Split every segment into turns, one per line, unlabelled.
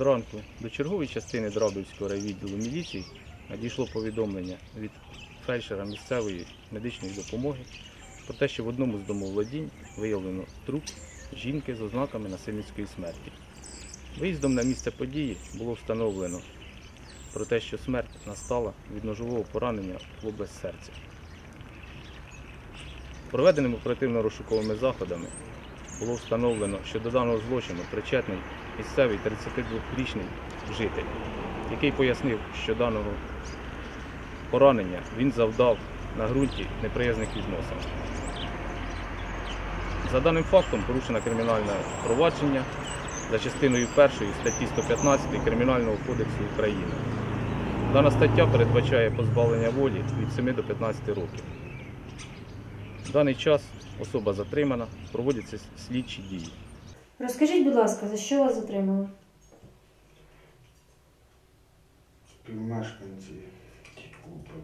Зранку до чергової частини Драбівського райвідділу міліції надійшло повідомлення від фельдшера місцевої медичної допомоги про те, що в одному з домовладінь виявлено труп жінки з ознаками насильницької смерті. Виїздом на місце події було встановлено про те, що смерть настала від ножового поранення в область серця. Проведеними оперативно-розшуковими заходами було встановлено, що до даного злочину причетний місцевий 32-річний житель, який пояснив, що даного поранення він завдав на ґрунті неприязних відносин. За даним фактом порушено кримінальне провадження за частиною 1 статті 115 Кримінального кодексу України. Дана стаття передбачає позбавлення волі від 7 до 15 років. В даний час особа затримана, проводяться слідчі дії.
Розкажіть, будь ласка, за що вас затримали?
Співмешканці тітку вбив.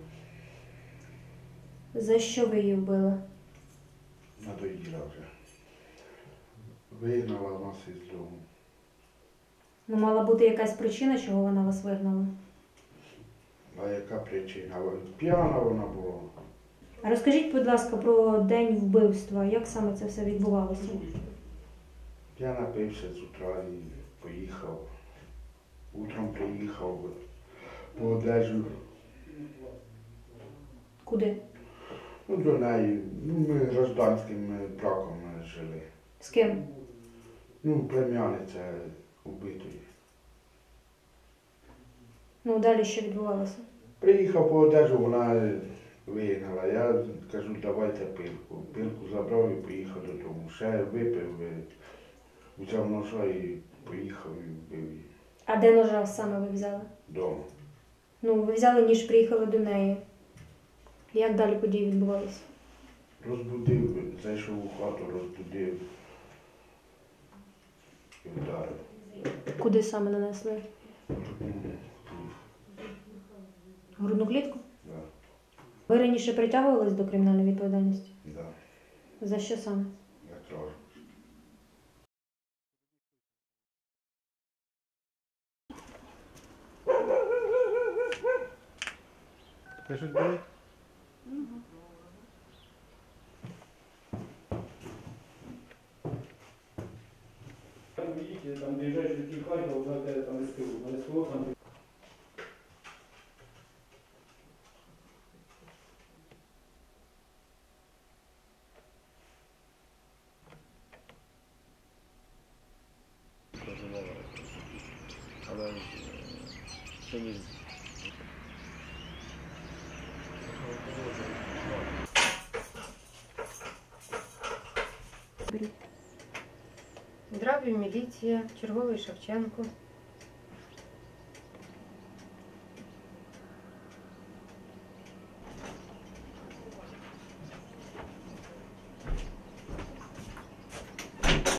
За що ви її вбили?
Надоїла вже. Вигнала нас із дому.
Ну, мала бути якась причина, чого вона вас вигнала.
А яка причина? П'яна вона була.
Розкажіть, будь ласка, про день вбивства. Як саме це все відбувалося?
Я напився з утра і поїхав. Утром приїхав по одежу.
Куди?
Ну, до неї. Ну, ми гражданським браком жили.
З ким?
Ну, племянниця убитої.
Ну, далі що відбувалося?
Приїхав по одежу, вона вигнала. Я кажу, давайте пилку. Пилку забрав і поїхав додому. Ще випив, е, взяв ножа і поїхав і вбив її
А де ножа саме ви взяли?
вдома.
Ну, ви взяли ніж, приїхали до неї. Як далі події відбувалися?
Розбудив, зайшов у хату, розбудив і вдарив.
Куди саме нанесли? Грудну клітку? Ви раніше притягувались до кримінальної відповідальності?
да,
За що саме?
я кражу.
Ви щось болить?
Видите, там ближайший кикать, а уже это там СТО. На там
ще ніж.
Здравію, міліція, черговий Шевченко.